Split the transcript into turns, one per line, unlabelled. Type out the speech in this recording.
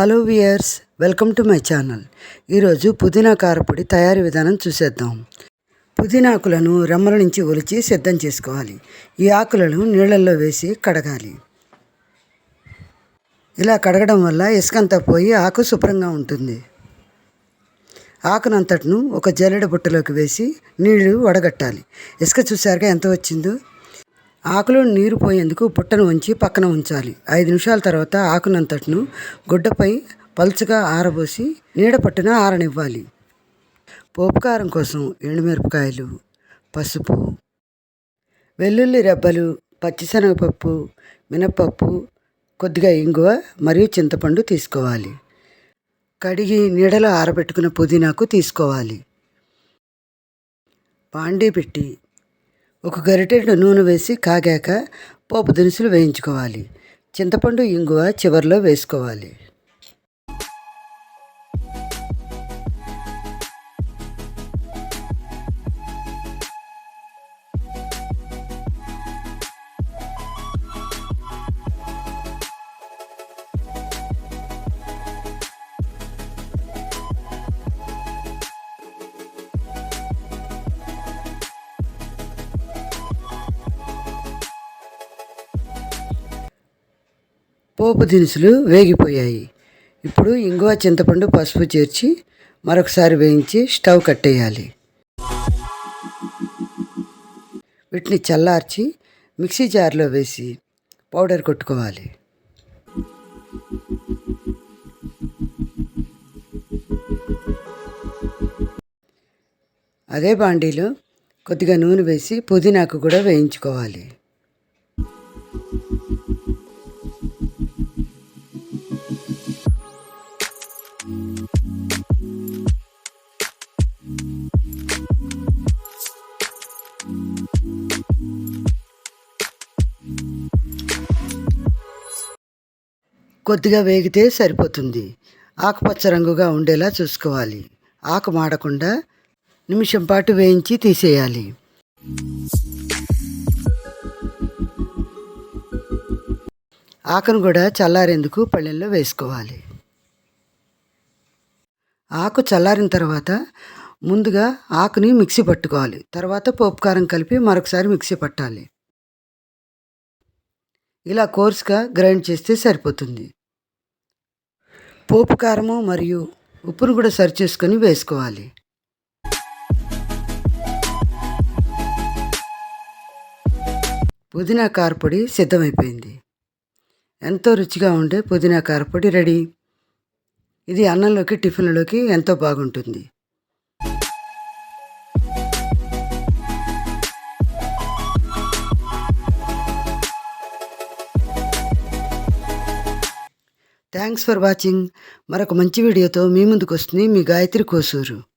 Hello viewers welcome to my channel. ఈరోజు పుదీనా కారపొడి తయారీ విధానం చూసేద్దాం. పుదీనా ఆకులను రెమ్మల నుంచి ఒలిచి సిద్ధం చేసుకోవాలి. ఈ ఆకులను నీళ్ళల్లో వేసి కడగాలి. ఇలా కడగడం వల్ల ఇసుకంతా పోయి ఆకు శుభ్రంగా ఉంటుంది. ఆకునంతటను ఒక జల్లెడ బుట్టలోకి వేసి నీళ్ళు వడగట్టాలి. ఇసుక చూసారుగా ఎంత వచ్చిందో? ఆకులో నీరు పోయేందుకు పుట్టను ఉంచి పక్కన ఉంచాలి. ఐదు నిమిషాల తర్వాత ఆకునంతటిను గుడ్డపై పలుచగా ఆరబోసి నీడ పట్టున ఆరనివ్వాలి. పోపు కారం కోసం ఎండుమిరపకాయలు పసుపు వెల్లుల్లి రెబ్బలు పచ్చిశనగపప్పు మినపప్పు కొద్దిగా ఇంగువ మరియు చింతపండు తీసుకోవాలి. కడిగి నీడలో ఆరబెట్టుకున్న పుదీనాకు తీసుకోవాలి. పాండీ పెట్టి ఒక గరిటెడు నూనె వేసి కాగాక పోపు దినుసులు వేయించుకోవాలి. చింతపండు ఇంగువ చివరిలో వేసుకోవాలి. పోపు దినుసులు వేగిపోయాయి. ఇప్పుడు ఇంగువ చింతపండు పసుపు చేర్చి మరొకసారి వేయించి స్టవ్ కట్టేయాలి. వీటిని చల్లార్చి మిక్సీ జార్లో వేసి పౌడర్ కొట్టుకోవాలి. అదే బాండీలో కొద్దిగా నూనె వేసి పుదీనాకు కూడా వేయించుకోవాలి. కొద్దిగా వేగితే సరిపోతుంది. ఆకుపచ్చ రంగుగా ఉండేలా చూసుకోవాలి. ఆకు మాడకుండా నిమిషం పాటు వేయించి తీసేయాలి. ఆకును కూడా చల్లారేందుకు పళ్ళెల్లో వేసుకోవాలి. ఆకు చల్లారిన తర్వాత ముందుగా ఆకుని మిక్సీ పట్టుకోవాలి. తర్వాత పోపు కారం కలిపి మరొకసారి మిక్సీ పట్టాలి. ఇలా కోర్స్గా గ్రైండ్ చేస్తే సరిపోతుంది. పోపు కారము మరియు ఉప్పును కూడా సరి చేసుకొని వేసుకోవాలి. పుదీనా కారపొడి సిద్ధమైపోయింది. ఎంతో రుచిగా ఉండే పుదీనా కారపొడి రెడీ. ఇది అన్నంలోకి టిఫిన్లోకి ఎంతో బాగుంటుంది. థ్యాంక్స్ ఫర్ వాచింగ్ మరొక మంచి వీడియోతో మీ ముందుకు వస్తుంది మీ గాయత్రి కోసూరు.